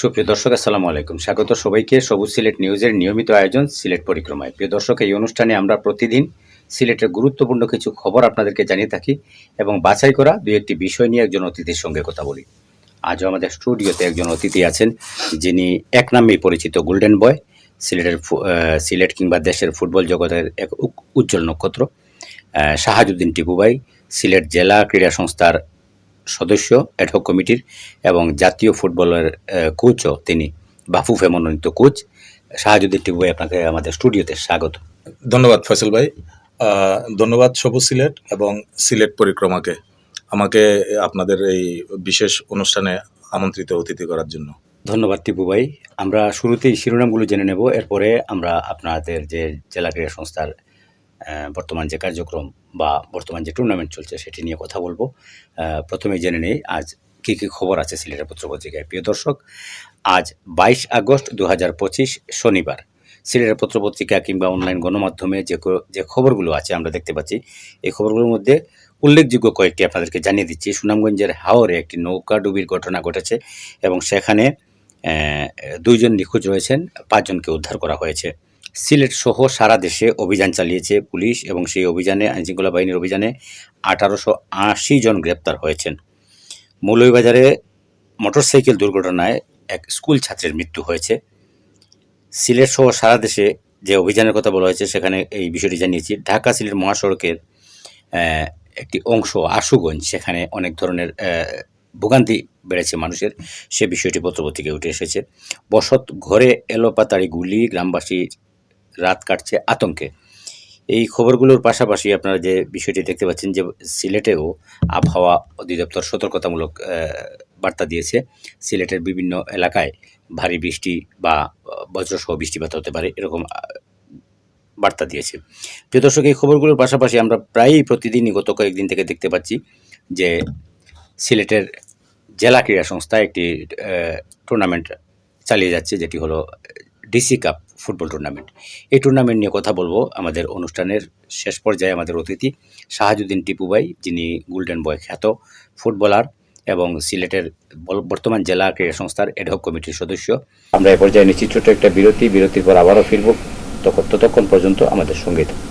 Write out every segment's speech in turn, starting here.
সুপ্রিয় দর্শক, আসসালামু আলাইকুম। স্বাগত সবাইকে সবুজ সিলেট নিউজের নিয়মিত আয়োজন সিলেট পরিক্রমায়। প্রিয় দর্শক, এই অনুষ্ঠানে আমরা প্রতিদিন সিলেটের গুরুত্বপূর্ণ কিছু খবর আপনাদেরকে জানিয়ে থাকি এবং বাছাই করা দুই একটি বিষয় নিয়ে একজন অতিথির সঙ্গে কথা বলি। আজও আমাদের স্টুডিওতে একজন অতিথি আছেন, যিনি এক নামেই পরিচিত গোল্ডেন বয় সিলেটের সিলেট কিংবা দেশের ফুটবল জগতের এক উজ্জ্বল নক্ষত্র শাহাজুদ্দিন টিপুবাই, সিলেট জেলা ক্রীড়া সংস্থার সদস্য অ্যাডহক কমিটির এবং জাতীয় ফুটবলের কোচও তিনি বাফুফে মনোনীত কোচ শাহাজুদ্দিন টিপুবাই আপনাকে আমাদের স্টুডিওতে স্বাগত। ধন্যবাদ ফয়সল ভাই। ধন্যবাদ সবুজ সিলেট এবং সিলেট পরিক্রমাকে আমাকে আপনাদের এই বিশেষ অনুষ্ঠানে আমন্ত্রিত অতিথি করার জন্য। ধন্যবাদ টিপু ভাই। আমরা শুরুতেই শিরোনামগুলো জেনে নেব এরপরে আমরা আপনাদের যে জেলা ক্রীড়া সংস্থার বর্তমান যে কার্যক্রম বা বর্তমান যে টুর্নামেন্ট চলছে সেটি নিয়ে কথা বলব। প্রথমে জেনে নেই, আজ কী কী খবর আছে সিলেটের পত্রপত্রিকায়? প্রিয় দর্শক, আজ বাইশ আগস্ট দু হাজার পঁচিশ শনিবার, সিলেটের পত্রপত্রিকা কিংবা অনলাইন গণমাধ্যমে যে যে খবরগুলো আছে আমরা দেখতে পাচ্ছি, এই খবরগুলোর মধ্যে উল্লেখযোগ্য কয়েকটি আপনাদেরকে জানিয়ে দিচ্ছি। সুনামগঞ্জের হাওরে একটি নৌকা ডুবির ঘটনা ঘটেছে এবং সেখানে দুইজন নিখোঁজ রয়েছেন, পাঁচজনকে উদ্ধার করা হয়েছে। সিলেট সহ সারা দেশে অভিযান চালিয়েছে পুলিশ এবং সেই অভিযানে, আইনশৃঙ্খলা বাহিনীর অভিযানে আঠারোশো আশি জন গ্রেপ্তার হয়েছেন। মৌলভীবাজারে মোটরসাইকেল দুর্ঘটনায় এক স্কুল ছাত্রের মৃত্যু হয়েছে। সিলেট সহ সারা দেশে যে অভিযানের কথা বলা হয়েছে, সেখানে এই বিষয়টি জানিয়েছি। ঢাকা সিলেট মহাসড়কের একটি অংশ আশুগঞ্জ, সেখানে অনেক ধরনের ভোগান্তি বেড়েছে মানুষের। সে বিষয়টি পত্রপত্রিকায় উঠে এসেছে। বসত ঘরে এলোপাতাড়ি গুলি গ্রামবাসী রাত কাটছে আতঙ্কে। এই খবরগুলোর পাশাপাশি আপনারা যে বিষয়টি দেখতে পাচ্ছেন যে সিলেটেও আবহাওয়া অধিদপ্তর সতর্কতামূলক বার্তা দিয়েছে। সিলেটের বিভিন্ন এলাকায় ভারী বৃষ্টি বা বজ্রসহ বৃষ্টিপাত হতে পারে এরকম বার্তা দিয়েছে। প্রিয় দর্শক, এই খবরগুলোর পাশাপাশি আমরা প্রায়ই প্রতিদিনই গত কয়েকদিন থেকে দেখতে পাচ্ছি যে সিলেটের জেলা ক্রীড়া সংস্থা একটি টুর্নামেন্ট চালিয়ে যাচ্ছে, যেটি হলো ডিসি কাপ। ফুটবল টুর্নামেন্ট এই টুর্নামেন্ট নিয়ে কথা বলব আমাদের অনুষ্ঠানের শেষ পর্যায়ে আমাদের অতিথি শাহাজুদ্দিন টিপুবাই, যিনি গোল্ডেন বয় খ্যাত ফুটবলার এবং সিলেটের বর্তমান জেলা ক্রীড়া সংস্থার এডহক কমিটির সদস্য। আমরা এ পর্যায়ে নিশ্চিত ছোট্ট একটা বিরতি, বিরতির পর আবারও ফিরব। তখন ততক্ষণ পর্যন্ত আমাদের সঙ্গে থাকুন।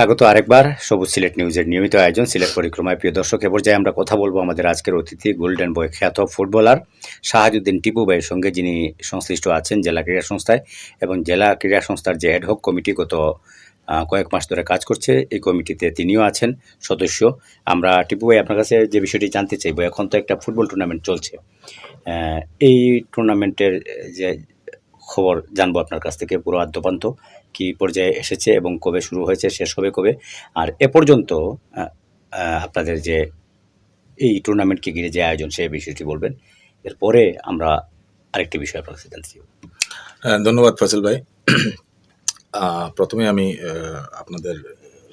স্বাগত আরেকবার। সবুজ সিলেট নিউজের নিয়মিত আয়োজন, সিলেট পরিক্রমায়। প্রিয় দর্শক, এ পর্যায়ে আমরা কথা বলব আমাদের আজকের অতিথি, গোল্ডেন বয় খ্যাত ফুটবলার শাহাজুদ্দিন টিপু ভাইয়ের সঙ্গে, যিনি সংশ্লিষ্ট আছেন জেলা ক্রীড়া সংস্থায় এবং জেলা ক্রীড়া সংস্থার যে অ্যাডহক কমিটি গত কয়েক মাস ধরে কাজ করছে, এই কমিটিতে তিনিও আছেন, সদস্য। আমরা টিপু ভাই, আপনার কাছে যে বিষয়টি জানতে চাইব এখন তো একটা ফুটবল টুর্নামেন্ট চলছে। এই টুর্নামেন্টের যে খবর জানব আপনার কাছ থেকে, পুরো আদ্যপান্ত। কি পর্যায়ে এসেছে এবং কবে শুরু হয়েছে, শেষ হবে কবে? আর এ পর্যন্ত আপনাদের যে এই টুর্নামেন্টকে ঘিরে যে আয়োজন সেই বিষয়টি বলবেন। এরপরে আমরা আরেকটি বিষয় আপনার কাছে জানতে ধন্যবাদ ফয়সল ভাই। প্রথমে আমি আপনাদের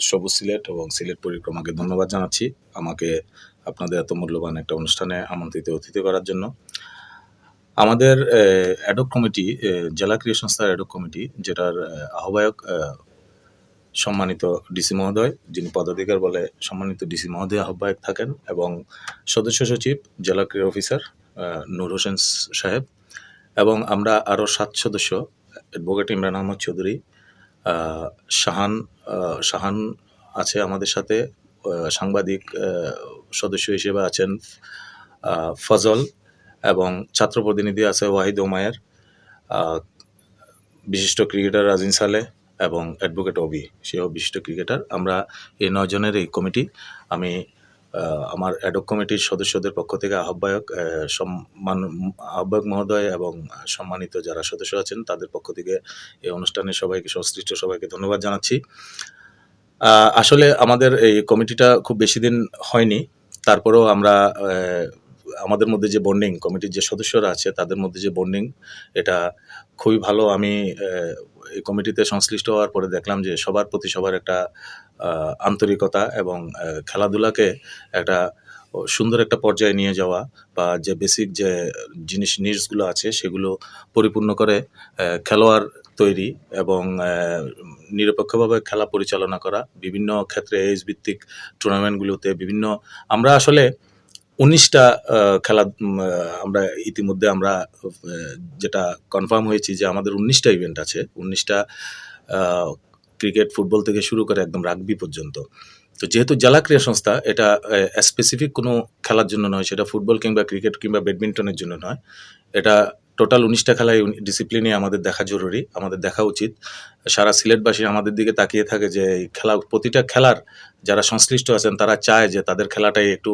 সবুজ সিলেট এবং সিলেট পরিক্রমাকে ধন্যবাদ জানাচ্ছি। আমাকে আপনাদের এত মূল্যবান একটা অনুষ্ঠানে আমন্ত্রিত অতিথি করার জন্য। আমাদের অ্যাডক কমিটি জেলা ক্রীড়া সংস্থার অ্যাডক কমিটি যেটার আহ্বায়ক সম্মানিত ডিসি মহোদয়, যিনি পদাধিকার বলে সম্মানিত ডিসি মহোদয় আহ্বায়ক থাকেন, এবং সদস্য সচিব, জেলা ক্রীড়া অফিসার নূর হোসেন সাহেব, এবং আমরা আরও সাত সদস্য অ্যাডভোকেট ইমরান আহমদ চৌধুরী শাহান শাহান আছে আমাদের সাথে সাংবাদিক সদস্য হিসেবে আছেন ফজল এবং ছাত্র প্রতিনিধি আছে ওয়াহিদ ওমায়ের বিশিষ্ট ক্রিকেটার রাজিন সালে এবং অ্যাডভোকেট অবি সেও বিশিষ্ট ক্রিকেটার। আমরা এই নয় জনের এই কমিটি, আমি আমার অ্যাডক কমিটির সদস্যদের পক্ষ থেকে আহ্বায়ক সম্মান, আহ্বায়ক মহোদয় এবং সম্মানিত যারা সদস্য আছেন, তাদের পক্ষ থেকে এই অনুষ্ঠানে সবাইকে, সংশ্লিষ্ট সবাইকে ধন্যবাদ জানাচ্ছি। আসলে আমাদের এই কমিটিটা খুব বেশি দিন হয়নি, তারপরেও আমরা আমাদের মধ্যে যে বন্ডিং কমিটির যে সদস্যরা আছে, তাদের মধ্যে যে বন্ডিং এটা খুবই ভালো। আমি এই কমিটিতে সংশ্লিষ্ট হওয়ার পরে দেখলাম যে সবার প্রতি সবার একটা আন্তরিকতা এবং খেলাধুলাকে একটা সুন্দর একটা পর্যায়ে নিয়ে যাওয়া বা যে বেসিক যে জিনিস নিডসগুলো আছে, সেগুলো পরিপূর্ণ করে খেলোয়াড় তৈরি এবং নিরপেক্ষভাবে খেলা পরিচালনা করা, বিভিন্ন ক্ষেত্রে এজ ভিত্তিক টুর্নামেন্টগুলোতে বিভিন্ন, আমরা আসলে উনিশটা খেলা আমরা ইতিমধ্যে আমরা যেটা কনফার্ম হয়েছি যে আমাদের উনিশটা ইভেন্ট আছে। উনিশটা ক্রিকেট ফুটবল থেকে শুরু করে একদম রাগবি পর্যন্ত। তো যেহেতু জেলা ক্রীড়া সংস্থা, এটা স্পেসিফিক কোনো খেলার জন্য নয়, সেটা ফুটবল কিংবা ক্রিকেট কিংবা ব্যাডমিন্টনের জন্য নয়। এটা টোটাল উনিশটা খেলায় ডিসিপ্লিনে আমাদের দেখা জরুরি, আমাদের দেখা উচিত। সারা সিলেটবাসী আমাদের দিকে তাকিয়ে থাকে যে, এই খেলা, প্রতিটা খেলার যারা সংশ্লিষ্ট আছেন, তারা চায় যে তাদের খেলাটাই একটু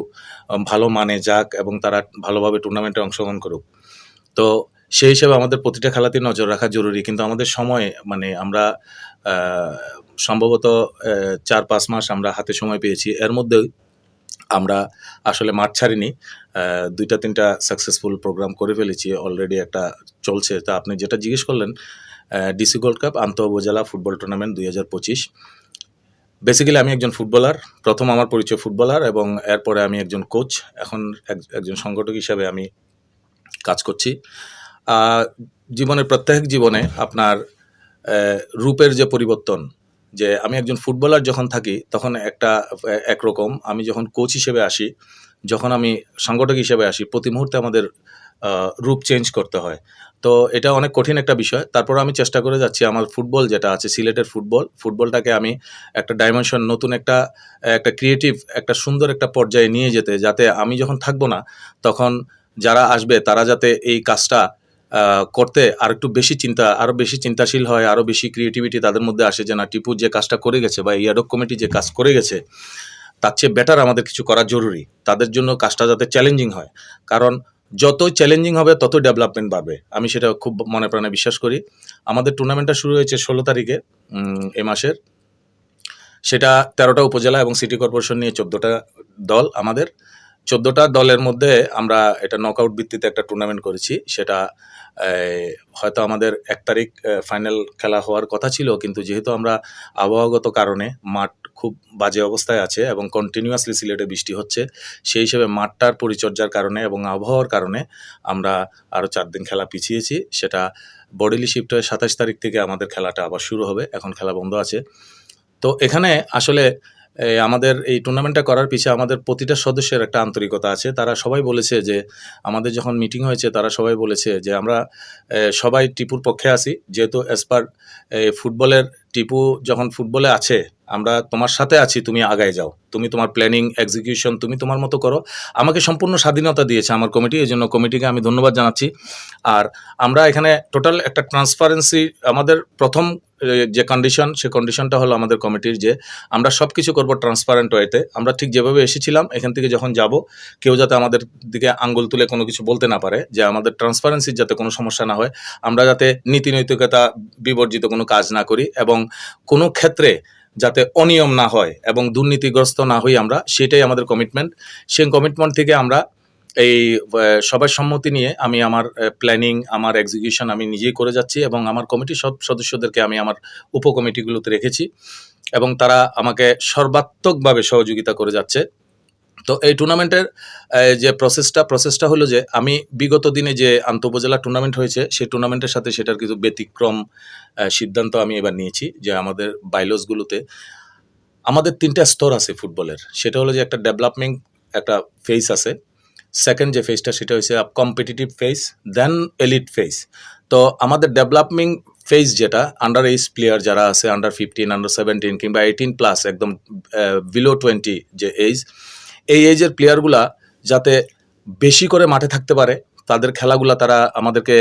ভালো মানে যাক এবং তারা ভালোভাবে টুর্নামেন্টে অংশগ্রহণ করুক। তো সেই হিসেবে আমাদের প্রতিটা খেলাতে নজর রাখা জরুরি, কিন্তু আমাদের সময় মানে আমরা সম্ভবত চার পাঁচ মাস আমরা হাতে সময় পেয়েছি। এর মধ্যে আমরা আসলে মাঠ ছাড়িনি দুইটা তিনটা সাকসেসফুল প্রোগ্রাম করে ফেলেছি অলরেডি একটা চলছে। তা আপনি যেটা জিজ্ঞেস করলেন ডিসি গোল্ড কাপ আন্তঃ উপজেলা ফুটবল টুর্নামেন্ট দুই হাজার পঁচিশ। বেসিক্যালি আমি একজন ফুটবলার প্রথম আমার পরিচয় ফুটবলার এবং এরপরে আমি একজন কোচ এখন এক- একজন সংগঠক হিসাবে আমি কাজ করছি। জীবনের প্রত্যেক জীবনে আপনার রূপের যে পরিবর্তন যে আমি একজন ফুটবলার যখন থাকি, তখন একটা একরকম আমি যখন কোচ হিসেবে আসি, যখন আমি সংগঠক হিসেবে আসি, প্রতি মুহূর্তে আমাদের রূপ চেঞ্জ করতে হয়। তো এটা অনেক কঠিন একটা বিষয়। তারপর আমি চেষ্টা করে যাচ্ছি আমার ফুটবল যেটা আছে, সিলেটের ফুটবল। ফুটবলটাকে আমি একটা ডাইমেনশন নতুন একটা একটা ক্রিয়েটিভ একটা সুন্দর একটা পর্যায়ে নিয়ে যেতে, যাতে আমি যখন থাকব না, তখন যারা আসবে, তারা যাতে এই কাজটা করতে আর একটু বেশি চিন্তা আরও বেশি চিন্তাশীল হয় আরও বেশি ক্রিয়েটিভিটি তাদের মধ্যে আসে যে, না, টিপু যে কাজটা করে গেছে বা ইয়াডক কমিটি যে কাজ করে গেছে, তার চেয়ে বেটার আমাদের কিছু করা জরুরি। তাদের জন্য কাজটা যাতে চ্যালেঞ্জিং হয়। কারণ যত চ্যালেঞ্জিং হবে, তত ডেভেলপমেন্ট বাড়বে। আমি সেটা খুব মনে প্রাণে বিশ্বাস করি। আমাদের টুর্নামেন্টটা শুরু হয়েছে ষোলো তারিখে এ মাসের। সেটা তেরোটা উপজেলা এবং সিটি কর্পোরেশন নিয়ে চোদ্দোটা দল আমাদের। চোদ্দোটা দলের মধ্যে আমরা এটা নকআউট ভিত্তিতে একটা টুর্নামেন্ট করেছি। সেটা হয়তো আমাদের এক তারিখ ফাইনাল খেলা হওয়ার কথা ছিল, কিন্তু যেহেতু আমরা আবহাওয়াগত কারণে মাঠ খুব বাজে অবস্থায় আছে এবং কন্টিনিউয়াসলি সিলেটে বৃষ্টি হচ্ছে, সেই হিসেবে মাঠটার পরিচর্যার কারণে এবং আবহাওয়ার কারণে আমরা আরও চার দিন খেলা পিছিয়েছি। সেটা বডিলি শিফট হয়ে সাতাশ তারিখ থেকে আমাদের খেলাটা আবার শুরু হবে, এখন খেলা বন্ধ আছে। তো এখানে আসলে আমাদের এই টুর্নামেন্টটা করার পিছিয়ে আমাদের প্রতিটা সদস্যের একটা আন্তরিকতা আছে। তারা সবাই বলেছে যে, আমাদের যখন মিটিং হয়েছে, তারা সবাই বলেছে যে, আমরা সবাই টিপুর পক্ষে আছি। যেহেতু অ্যাজ পার ফুটবলের টিপু যখন ফুটবলে আছে, আমরা তোমার সাথে আছি, তুমি আগায় যাও। তুমি তোমার প্ল্যানিং এক্সিকিউশন তুমি তোমার মতো করো। আমাকে সম্পূর্ণ স্বাধীনতা দিয়েছে আমার কমিটি এই জন্য কমিটিকে আমি ধন্যবাদ জানাচ্ছি। আর আমরা এখানে টোটাল একটা ট্রান্সপারেন্সি আমাদের প্রথম যে কন্ডিশন সে কন্ডিশনটা হলো আমাদের কমিটির যে আমরা সব কিছু করব ট্রান্সপারেন্ট ওয়েতে আমরা ঠিক যেভাবে এসেছিলাম, এখান থেকে যখন যাব, কেউ যাতে আমাদের দিকে আঙ্গুল তুলে কোনো কিছু বলতে না পারে, যে আমাদের ট্রান্সপারেন্সির যাতে কোনো সমস্যা না হয়, আমরা যাতে নীতি নৈতিকতা বিবর্জিত কোনো কাজ না করি, এবং কোনো ক্ষেত্রে যাতে অনিয়ম না হয় এবং দুর্নীতিগ্রস্ত না হই আমরা, সেটাই আমাদের কমিটমেন্ট সেই কমিটমেন্ট থেকে আমরা এই সবার সম্মতি নিয়ে আমি আমার প্ল্যানিং আমার এক্সিকিউশন আমি নিজেই করে যাচ্ছি এবং আমার কমিটির সব সদস্যদেরকে আমি আমার উপকমিটিগুলোতে রেখেছি এবং তারা আমাকে সর্বাত্মকভাবে সহযোগিতা করে যাচ্ছে। তো এই টুর্নামেন্টের যে প্রসেসটা প্রসেসটা হলো যে আমি বিগত দিনে যে আন্তঃউপজেলা টুর্নামেন্ট হয়েছে, সেই টুর্নামেন্টের সাথে সেটার কিছু ব্যতিক্রম সিদ্ধান্ত আমি এবার নিয়েছি যে আমাদের বাইলসগুলোতে আমাদের তিনটা স্তর আছে ফুটবলের। সেটা হলো যে একটা ডেভেলপমিং একটা ফেস আছে। সেকেন্ড যে ফেজটা সেটা হচ্ছে competitive phase then elite phase তো আমাদের ডেভেলপমিং ফেজ যেটা আন্ডার এইজ প্লেয়ার যারা আছে আন্ডার ফিফটিন আন্ডার সেভেন্টিন কিংবা এইটিন প্লাস একদম বিলো টোয়েন্টি যে এইজ এই এজের প্লেয়ারগুলা যাতে বেশি করে মাঠে থাকতে পারে, তাদের খেলাগুলা তারা আমাদেরকে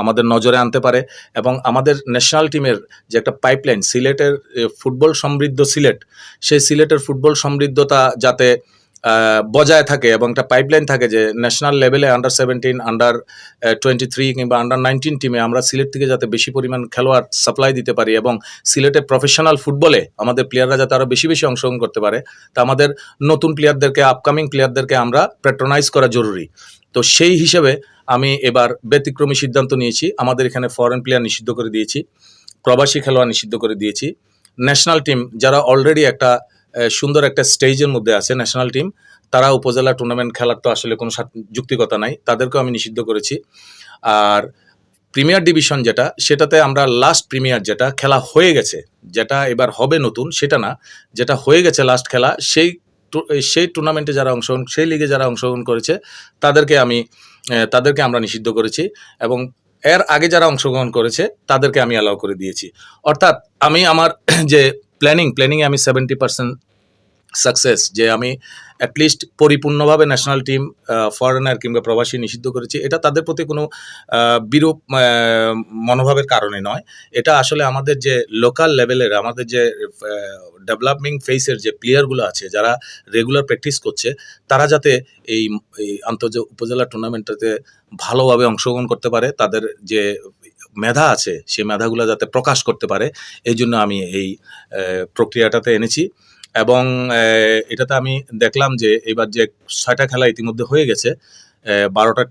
আমাদের নজরে আনতে পারে এবং আমাদের ন্যাশনাল টিমের যে একটা পাইপলাইন সিলেটের ফুটবল সমৃদ্ধ সিলেট, সেই সিলেটের ফুটবল সমৃদ্ধতা যাতে বজায় থাকে এবং একটা পাইপলাইন থাকে যে ন্যাশনাল লেভেলে under seventeen under twenty three কিংবা আন্ডার নাইনটিন টিমে আমরা সিলেট থেকে যাতে বেশি পরিমাণ খেলোয়াড় সাপ্লাই দিতে পারি এবং সিলেটে প্রফেশনাল ফুটবলে আমাদের প্লেয়াররা যাতে আরও বেশি বেশি অংশগ্রহণ করতে পারে, তা আমাদের নতুন প্লেয়ারদেরকে আপকামিং প্লেয়ারদেরকে আমরা প্যাট্রোনাইজ করা জরুরি। তো সেই হিসেবে আমি এবার ব্যতিক্রমী সিদ্ধান্ত নিয়েছি, আমাদের এখানে ফরেন প্লেয়ার নিষিদ্ধ করে দিয়েছি, প্রবাসী খেলোয়াড় নিষিদ্ধ করে দিয়েছি। ন্যাশনাল টিম যারা অলরেডি একটা সুন্দর একটা স্টেজের মধ্যে আছে ন্যাশনাল টিম তারা উপজেলা টুর্নামেন্ট খেলার তো আসলে কোনো যুক্তিকতা নাই। তাদেরকেও আমি নিষিদ্ধ করেছি। আর প্রিমিয়ার ডিভিশন যেটা, সেটাতে আমরা লাস্ট প্রিমিয়ার যেটা, খেলা হয়ে গেছে। যেটা এবার হবে নতুন, সেটা না। যেটা হয়ে গেছে লাস্ট খেলা, সেই সেই টুর্নামেন্টে যারা অংশগ্রহণ, সেই লিগে যারা অংশগ্রহণ করেছে, তাদেরকে আমি তাদেরকে আমরা নিষিদ্ধ করেছি এবং এর আগে যারা অংশগ্রহণ করেছে, তাদেরকে আমি অ্যালাউ করে দিয়েছি। অর্থাৎ আমি আমার যে প্ল্যানিং প্ল্যানিংয়ে আমি সেভেন্টি পার্সেন্ট সাকসেস যে আমি অ্যাটলিস্ট পরিপূর্ণভাবে ন্যাশনাল টিম ফরেনার কিংবা প্রবাসী নিষিদ্ধ করেছি। এটা তাদের প্রতি কোনো বিরূপ মনোভাবের কারণে নয়। এটা আসলে আমাদের যে লোকাল লেভেলের আমাদের যে ডেভেলপমিং ফেসের যে প্লেয়ারগুলো আছে, যারা রেগুলার প্র্যাকটিস করছে, তারা যাতে এই এই আন্তর্জ উপজেলা টুর্নামেন্টটাতে ভালোভাবে অংশগ্রহণ করতে পারে, তাদের যে মেধা আছে সেই মেধাগুলো যাতে প্রকাশ করতে পারে, এই জন্য আমি এই প্রক্রিয়াটাতে এনেছি। এবং এটাতে আমি দেখলাম যে এবার যে ছয়টা খেলা ইতিমধ্যে হয়ে গেছে বারোটা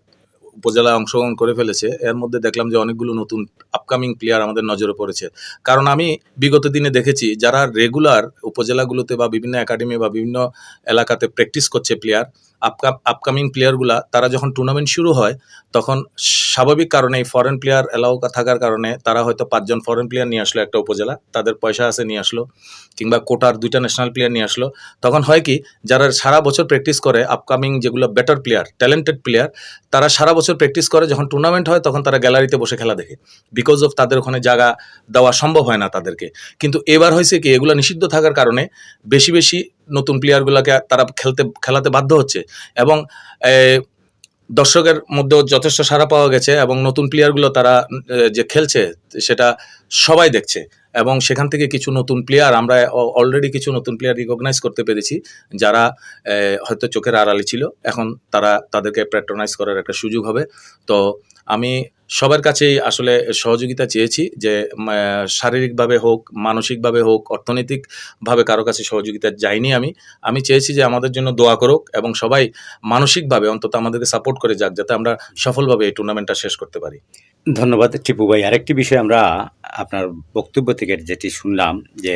উপজেলায় অংশগ্রহণ করে ফেলেছে, এর মধ্যে দেখলাম যে অনেকগুলো নতুন আপকামিং প্লেয়ার আমাদের নজরে পড়েছে। কারণ আমি বিগত দিনে দেখেছি, যারা রেগুলার উপজেলাগুলোতে বা বিভিন্ন একাডেমি বা বিভিন্ন এলাকাতে প্র্যাকটিস করছে প্লেয়ার আপকাম আপকামিং প্লেয়ারগুলা তারা যখন টুর্নামেন্ট শুরু হয়, তখন স্বাভাবিক কারণে ফরেন প্লেয়ার এলাও থাকার কারণে তারা হয়তো পাঁচজন ফরেন প্লেয়ার নিয়ে আসলো একটা উপজেলা, তাদের পয়সা আছে নিয়ে আসলো, কিংবা কোটার দুইটা ন্যাশনাল প্লেয়ার নিয়ে আসলো। তখন হয় কি, যারা সারা বছর প্র্যাকটিস করে আপকামিং যেগুলো বেটার প্লেয়ার ট্যালেন্টেড প্লেয়ার তারা সারা বছর প্র্যাকটিস করে, যখন টুর্নামেন্ট হয়, তখন তারা গ্যালারিতে বসে খেলা দেখে। বিকজ অফ তাদের ওখানে জায়গা দেওয়া সম্ভব হয় না তাদেরকে। কিন্তু এবার হয়েছে কি, এগুলো নিষিদ্ধ থাকার কারণে বেশি বেশি নতুন প্লেয়ারগুলোকে তারা খেলতে, খেলাতে বাধ্য হচ্ছে। এবং দর্শকের মধ্যেও যথেষ্ট সাড়া পাওয়া গেছে এবং নতুন প্লেয়ারগুলো তারা যে খেলছে, সেটা সবাই দেখছে। এবং সেখান থেকে কিছু নতুন প্লেয়ার আমরা অলরেডি কিছু নতুন প্লেয়ার রিকগনাইজ করতে পেরেছি, যারা হয়তো চোখের আড়ালে ছিল। এখন তারা তাদেরকে প্যাট্রোনাইজ করার একটা সুযোগ হবে। তো আমি সবার কাছেই আসলে সহযোগিতা চেয়েছি যে শারীরিকভাবে হোক, মানসিকভাবে হোক, অর্থনৈতিকভাবে কারও কাছে সহযোগিতা যাইনি আমি। আমি চেয়েছি যে আমাদের জন্য দোয়া করুক এবং সবাই মানসিকভাবে অন্তত আমাদেরকে সাপোর্ট করে যাক, যাতে আমরা সফলভাবে এই টুর্নামেন্টটা শেষ করতে পারি। ধন্যবাদ টিপু ভাই। আরেকটি বিষয় আমরা আপনার বক্তব্য থেকে যেটি শুনলাম যে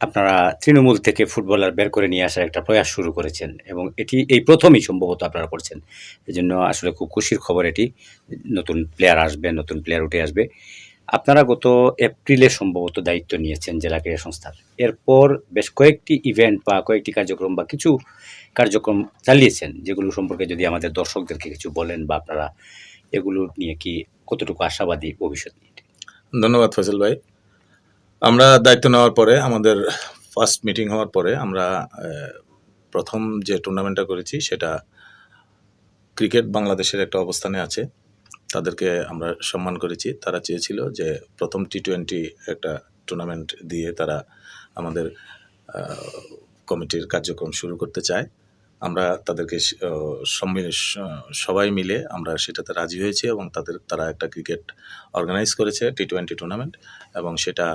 আপনারা তৃণমূল থেকে ফুটবলার বের করে নিয়ে আসার একটা প্রয়াস শুরু করেছেন এবং এটি এই প্রথমই সম্ভবত আপনারা করছেন। এই জন্য আসলে খুব খুশির খবর এটি। নতুন প্লেয়ার আসবে, নতুন প্লেয়ার উঠে আসবে। আপনারা গত এপ্রিলে সম্ভবত দায়িত্ব নিয়েছেন জেলা ক্রীড়া সংস্থার। এরপর বেশ কয়েকটি ইভেন্ট বা কয়েকটি কার্যক্রম বা কিছু কার্যক্রম চালিয়েছেন, যেগুলো সম্পর্কে যদি আমাদের দর্শকদেরকে কিছু বলেন বা আপনারা এগুলো নিয়ে কি কতটুকু আশাবাদী ভবিষ্যৎ নিয়ে? ধন্যবাদ ফজল ভাই। আমরা দায়িত্ব নেওয়ার পরে, আমাদের ফার্স্ট মিটিং হওয়ার পরে আমরা প্রথম যে টুর্নামেন্টটা করেছি সেটা ক্রিকেট বাংলাদেশের একটা অবস্থানে আছে। তাদেরকে আমরা সম্মান করেছি। তারা চেয়েছিল যে প্রথম টি টোয়েন্টি একটা টুর্নামেন্ট দিয়ে তারা আমাদের কমিটির কার্যক্রম শুরু করতে চায়। আমরা তাদেরকে সবাই মিলে আমরা সেটাতে রাজি হয়েছি এবং তাদের, তারা একটা ক্রিকেট অর্গানাইজ করেছে টি টোয়েন্টি টুর্নামেন্ট এবং সেটা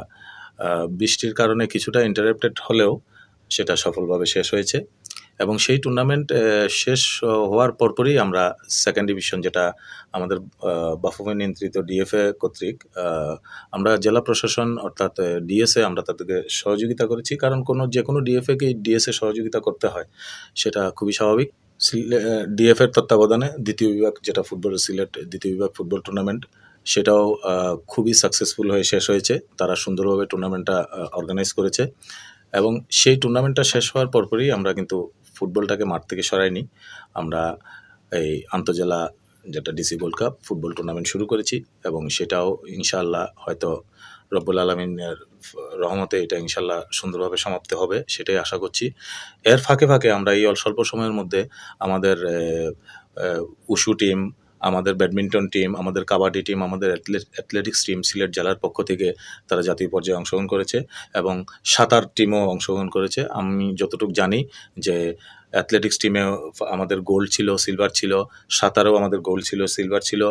বৃষ্টির কারণে কিছুটা ইন্টারাপ্টেড হলেও সেটা সফলভাবে শেষ হয়েছে। এবং সেই টুর্নামেন্ট শেষ হওয়ার পরপরই আমরা সেকেন্ড ডিভিশন যেটা আমাদের বাফুমে নিয়ন্ত্রিত ডিএফএ কর্তৃক আমরা জেলা প্রশাসন অর্থাৎ ডিএসএ আমরা তাদেরকে সহযোগিতা করেছি। কারণ কোনো যে কোনো ডিএফএকে ডিএসএ সহযোগিতা করতে হয়, সেটা খুবই স্বাভাবিক। ডিএফ এর তত্ত্বাবধানে দ্বিতীয় বিভাগ যেটা ফুটবল সিলেট, দ্বিতীয় বিভাগ ফুটবল টুর্নামেন্ট সেটাও খুবই সাকসেসফুল হয়ে শেষ হয়েছে। তারা সুন্দরভাবে টুর্নামেন্টটা অর্গানাইজ করেছে। এবং সেই টুর্নামেন্টটা শেষ হওয়ার পরপরই আমরা কিন্তু ফুটবলটাকে মাঠ থেকে সরাইনি আমরা এই আন্তজেলা যেটা DC gold cup football tournament শুরু করেছি এবং সেটাও ইনশাল্লাহ হয়তো রব্বুল আলমিনের রহমতে এটা ইনশাল্লাহ সুন্দরভাবে সমাপ্ত হবে, সেটাই আশা করছি। এর ফাঁকে ফাঁকে আমরা এই অল্প সময়ের মধ্যে আমাদের উশু টিম আমাদের ব্যাডমিন্টন টিম, আমাদের কাবাডি টিম, আমাদের অ্যাথলেটিক্স টিম সিলেট জেলার পক্ষ থেকে তারা জাতীয় পর্যায়ে অংশগ্রহণ করেছে এবং সাঁতার টিমও অংশগ্রহণ করেছে। আমি যতটুকু জানি যে অ্যাথলেটিক্স টিমে আমাদের গোল্ড ছিল, সিলভার ছিল, সাঁতারেও আমাদের গোল্ড ছিল, সিলভার ছিল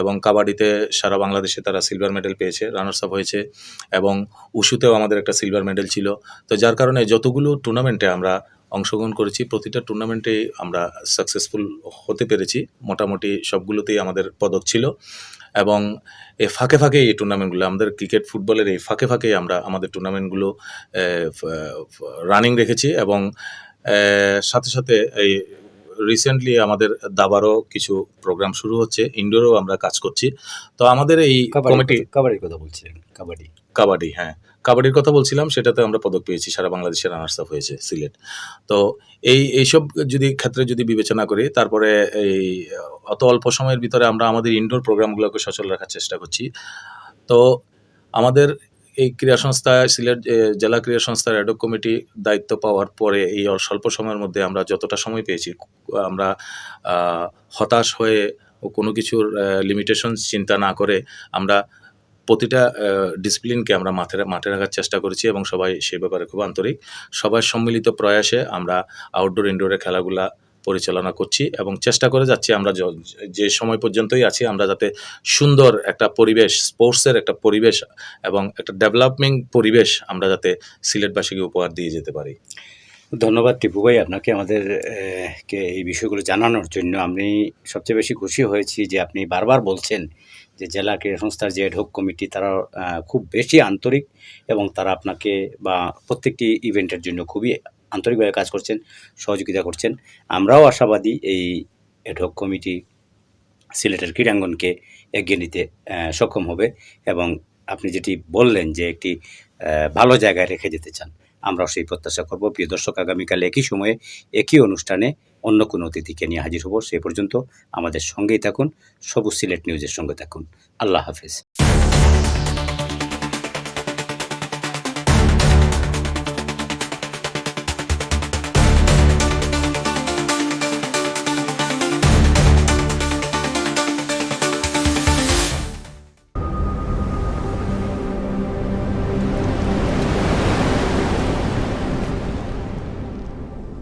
এবং কাবাডিতে সারা বাংলাদেশে তারা সিলভার মেডেল পেয়েছে, রানার্স আপ হয়েছে এবং উশুতেও আমাদের একটা সিলভার মেডেল ছিল। তো যার কারণে যতগুলো টুর্নামেন্টে আমরা অংশগ্রহণ করেছি। প্রতিটা টুর্নামেন্টেই আমরা সাকসেসফুল হতে পেরেছি। মোটামুটি সবগুলোতেই আমাদের পদক ছিল এবং এই ফাঁকে ফাঁকে এই টুর্নামেন্টগুলো আমাদের ক্রিকেট ফুটবলের এই ফাঁকে ফাঁকে আমরা আমাদের টুর্নামেন্টগুলো রানিং রেখেছি এবং সাথে সাথে এই রিসেন্টলি আমাদের দাবারও কিছু প্রোগ্রাম শুরু হচ্ছে। ইনডোরও আমরা কাজ করছি। তো আমাদের এই কমিটি কাবাডির কথা বলছিলেন কাবাডি। কাবাডি হ্যাঁ। কাবাডির কথা বলছিলাম, সেটাতে আমরা পদক পেয়েছি, সারা বাংলাদেশের রানার্স আপ হয়েছে সিলেট। তো এই, এইসব যদি, ক্ষেত্রে যদি বিবেচনা করি, তারপরে এই, অত অল্প সময়ের ভিতরে আমরা আমাদের ইনডোর প্রোগ্রামগুলোকে সচল রাখার চেষ্টা করছি। তো আমাদের এই ক্রীড়া সংস্থা, সিলেট জেলা ক্রীড়া সংস্থার অ্যাডক কমিটি দায়িত্ব পাওয়ার পরে এই স্বল্প সময়ের মধ্যে আমরা যতটা সময় পেয়েছি, আমরা হতাশ হয়ে কোনো কিছুর লিমিটেশন চিন্তা না করে আমরা প্রতিটা ডিসিপ্লিনকে আমরা মাঠে মাঠে রাখার চেষ্টা করেছি এবং সবাই সে ব্যাপারে খুব আন্তরিক। সবার সম্মিলিত প্রয়াসে আমরা আউটডোর ইনডোরে খেলাগুলা পরিচালনা করছি এবং চেষ্টা করে যাচ্ছি আমরা যে সময় পর্যন্তই আছি আমরা যাতে সুন্দর একটা পরিবেশ স্পোর্টসের একটা পরিবেশ এবং একটা ডেভেলপমিং পরিবেশ আমরা যাতে সিলেটবাসীকে উপহার দিয়ে যেতে পারি। ধন্যবাদ টিপু ভাই আপনাকে আমাদের কে এই বিষয়গুলো জানানোর জন্য। আমি সবচেয়ে বেশি খুশি হয়েছি যে আপনি বারবার বলছেন যে জেলা ক্রীড়া সংস্থার যে অ্যাডহক কমিটি তারা খুব বেশি আন্তরিক এবং তারা আপনাকে বা প্রত্যেকটি ইভেন্টের জন্য খুবই আন্তরিকভাবে কাজ করছেন, সহযোগিতা করছেন। আমরাও আশাবাদী এই অ্যাডহক কমিটি সিলেটের ক্রীড়াঙ্গনকে এগিয়ে নিতে সক্ষম হবে এবং আপনি যেটি বললেন যে একটি ভালো জায়গায় রেখে যেতে চান। আমরাও সেই প্রত্যাশা করব। প্রিয় দর্শক, আগামীকাল একই সময়ে, একই অনুষ্ঠানে অন্য কোনো অতিথিকে নিয়ে হাজির হব। সে পর্যন্ত আমাদের সঙ্গেই থাকুন, সবুজ সিলেট নিউজের সঙ্গে থাকুন। আল্লাহ হাফেজ।